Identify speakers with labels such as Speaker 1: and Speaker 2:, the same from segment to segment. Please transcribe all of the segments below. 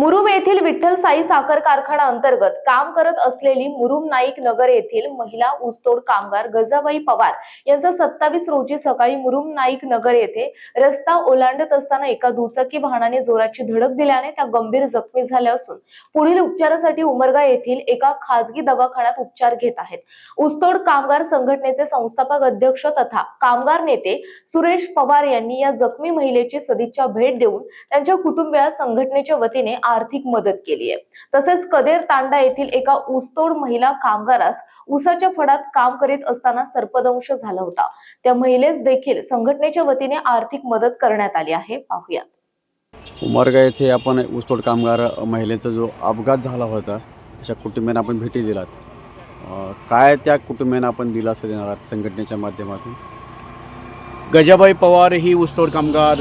Speaker 1: मुरुम येथील विठ्ठल साई साखर कारखाना अंतर्गत काम करत असलेली मुरुम नाईक नगर येथील महिला ऊसतोड कामगार गजाबाई पवार यांचा सत्तावीस रोजी सकाळी मुरुम नाईक नगर येथे रस्ता ओलांडत असताना एका दुचाकी वाहनाने जोराची धडक दिल्याने त्या गंभीर जखमी झाल्या असून पुढील उपचारासाठी उमरगा येथील एका खासगी दवाखान्यात उपचार घेत आहेत. ऊसतोड कामगार संघटनेचे संस्थापक अध्यक्ष तथा कामगार नेते सुरेश पवार यांनी या जखमी महिलेची सदिच्छा भेट देऊन त्यांच्या कुटुंबिया संघटनेच्या वतीने आर्थिक मदत केली आहे. तसेच कदेर तांडा येथील एका ऊसतोड महिला कामगारास ऊसाच्या फडात काम करीत असताना सर्पदंश झाला होता. त्या महिलेस देखील संघटनेच्या वतीने आर्थिक मदत करण्यात आली आहे. पाहूयात.
Speaker 2: उमरगा येथे आपण ऊसतोड कामगार महिलेचा जो अपघात झाला होता अशा कुटुंबियांना आपण भेटी दिलात. काय त्या कुटुंबियांना आपण दिलासा देणार आहात संघटनेच्या माध्यमातून?
Speaker 3: गजाबाई पवार ही ऊसतोड कामगार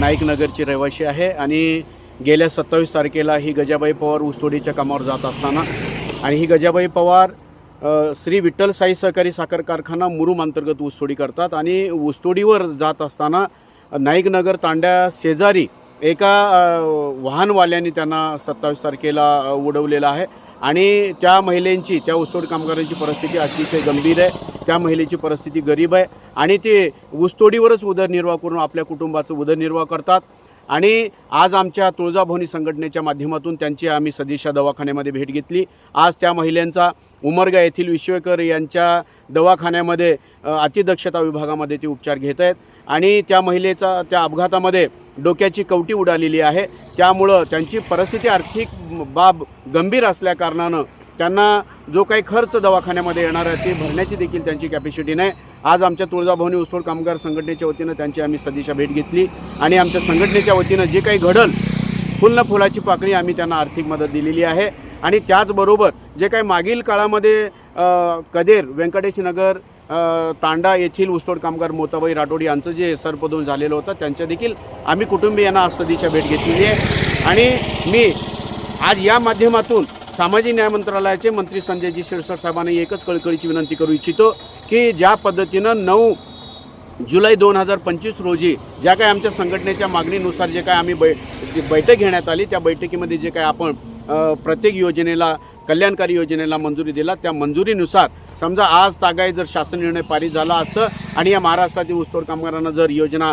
Speaker 3: नाईक नगरची रहिवाशी आहे आणि गेल्या सत्तावीस तारखेला ही गजाबाई पवार ऊसतोडीच्या कामावर जात असताना आणि ही गजाबाई पवार श्री विठ्ठल साई सहकारी साखर कारखाना मुरुम अंतर्गत ऊसतोडी करतात आणि ऊसतोडीवर जात असताना नाईकनगर तांड्या शेजारी एका वाहनवाल्याने त्यांना सत्तावीस तारखेला उडवलेलं आहे आणि त्या महिलेंची त्या ऊसतोड कामगारांची परिस्थिती अतिशय गंभीर आहे. त्या महिलेची परिस्थिती गरीब आहे आणि ते ऊसतोडीवरच उदरनिर्वाह करून आपल्या कुटुंबाचं उदरनिर्वाह करतात. आणि आज आमच्या तुळजाभवानी संघटनेच्या माध्यमातून त्यांची आम्ही सदिशा दवाखान्यामध्ये भेट घेतली. आज त्या महिलांचा उमरगा येथील विश्वेकर यांच्या दवाखान्यामध्ये अतिदक्षता विभागामध्ये ते उपचार घेत आहेत. आणि त्या महिलेचा त्या अपघातामध्ये डोक्याची कवटी उडालेली आहे. त्यामुळं त्यांची परिस्थिती आर्थिक बाब गंभीर असल्याकारणानं त्यांना जो काही खर्च दवाखान्यामध्ये येणार आहे ते भरण्याची देखील त्यांची कॅपॅसिटी नाही. आज आमच्या तुळजाभवानी ऊसतोड कामगार संघटनेच्या वतीनं त्यांची आम्ही सदिशा भेट घेतली आणि आमच्या संघटनेच्या वतीनं जे काही घडल फुल फुलाची पाकळी आम्ही त्यांना आर्थिक मदत दिलेली आहे. आणि त्याचबरोबर जे काही मागील काळामध्ये कदेर व्यंकटेश नगर तांडा येथील ऊसतोड कामगार मोताबाई राठोड यांचं जे सरपदून झालेलं होतं त्यांच्या देखील आम्ही कुटुंबियांना आज सदिशा भेट घेतलेली आहे. आणि मी आज या माध्यमातून सामाजिक न्याय मंत्रालयाचे मंत्री संजयजी शिरसाट साहेबांना एकच कळकळीची विनंती करू इच्छितो की ज्या पद्धतीनं नऊ जुलै दोन हजार पंचवीस रोजी ज्या काही आमच्या संघटनेच्या मागणीनुसार जे काय आम्ही बै बैठक घेण्यात आली त्या बैठकीमध्ये जे काय आपण प्रत्येक योजनेला कल्याणकारी योजनेला मंजुरी दिला त्या मंजुरीनुसार समजा आज तागाय जर शासन निर्णय पारित झाला असतं आणि या महाराष्ट्रातील ऊसतोड कामगारांना जर योजना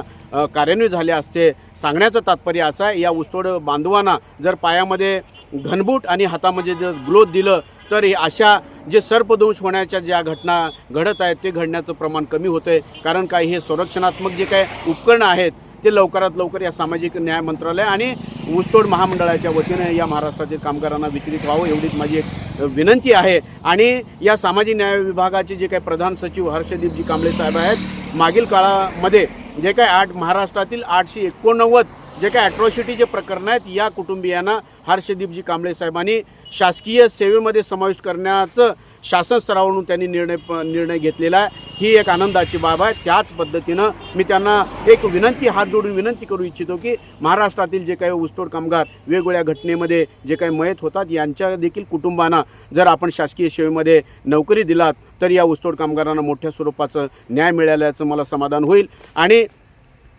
Speaker 3: कार्यान्वित झाले असते सांगण्याचं तात्पर्य असं आहे. या ऊसतोड बांधवांना जर पायामध्ये घनबूट आणि हातामध्ये जर ग्लोथ दिलं तर हे अशा जे सर्पदोष होण्याच्या ज्या घटना घडत आहेत ते घडण्याचं प्रमाण कमी होतं आहे कारण काय हे संरक्षणात्मक जे काय उपकरणं आहेत ते लवकरात लवकर या सामाजिक न्याय मंत्रालय आणि ऊसतोड महामंडळाच्या वतीने या महाराष्ट्रातील कामगारांना वितरित व्हावं एवढीच माझी एक विनंती आहे. आणि या सामाजिक न्याय विभागाचे जे काही प्रधान सचिव हर्षदीपजी कांबळे साहेब आहेत मागील काळामध्ये जे काय आठ महाराष्ट्रातील आठशे एकोणनव्वद जे काही ॲट्रॉसिटीचे प्रकरण आहेत या कुटुंबियांना हर्षदीपजी कांबळे साहेबांनी शासकीय सेवेमध्ये समाविष्ट करण्याचं शासन स्तरावरून त्यांनी निर्णय प- निर्णय घेतलेला आहे. ही एक आनंदाची बाब आहे. त्याच पद्धतीनं मी त्यांना एक विनंती हात जोडून विनंती करू इच्छितो की महाराष्ट्रातील जे काही ऊसतोड कामगार वेगवेगळ्या घटनेमध्ये जे काही मयत होतात यांच्या देखील कुटुंबांना जर आपण शासकीय सेवेमध्ये नोकरी दिलात तर या ऊसतोड कामगारांना मोठ्या स्वरूपाचं न्याय मिळाल्याचं मला समाधान होईल. आणि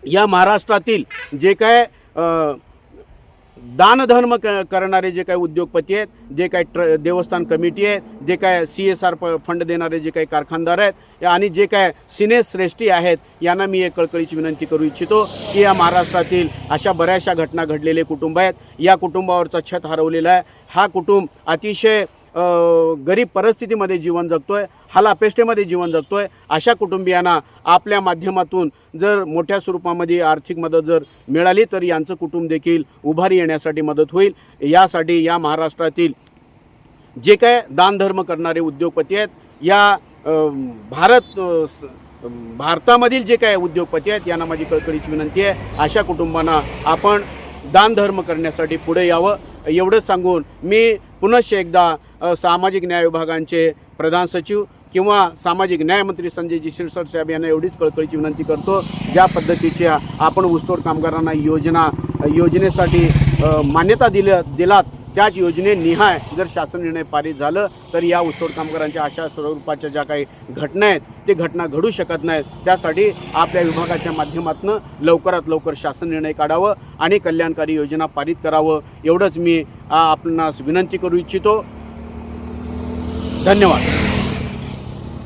Speaker 3: या महाराष्ट्रातील जे काय दानधर्म क करणारे जे काही उद्योगपती आहेत जे काही ट्र देवस्थान कमिटी आहे जे काय सी एस आर प फंड देणारे जे काही कारखानदार आहेत आणि जे काय सिनेश्रेष्ठी आहेत यांना मी एक कळकळीची विनंती करू इच्छितो की या महाराष्ट्रातील अशा बऱ्याचशा घटना घडलेले कुटुंब आहेत. या कुटुंबावरचा छत हरवलेला आहे. हा कुटुंब अतिशय गरीब परिस्थितीमध्ये जीवन जगतोय हालापेष्टेमध्ये जीवन जगतोय अशा कुटुंबियांना आपल्या माध्यमातून जर मोठ्या स्वरूपामध्ये आर्थिक मदत जर मिळाली तर यांचं कुटुंब देखील उभारी येण्यासाठी मदत होईल. यासाठी या महाराष्ट्रातील जे काय दानधर्म करणारे उद्योगपती आहेत या भारत स- भारतामधील जे काय उद्योगपती आहेत यांना माझी कळकळीची विनंती आहे अशा कुटुंबांना आपण दानधर्म करण्यासाठी पुढे यावं. एवढंच सांगून मी पुनश्च एकदा सामाजिक न्याय विभागांचे प्रधान सचिव किंवा सामाजिक न्यायमंत्री संजयजी शिरसर साहेब यांना एवढीच कळकळीची विनंती करतो ज्या पद्धतीच्या आपण ऊसतोड कामगारांना योजना योजनेसाठी मान्यता दिल्या दिलात त्याच योजनेनिहाय जर शासन निर्णय पारित झालं तर या ऊसतोड कामगारांच्या अशा स्वरूपाच्या ज्या काही घटना आहेत ते घटना घडू शकत नाहीत. त्यासाठी आपल्या विभागाच्या माध्यमातून लवकरात लवकर शासन निर्णय काढावं आणि कल्याणकारी योजना पारित करावं एवढंच मी आपणास विनंती करू इच्छितो. धन्यवाद.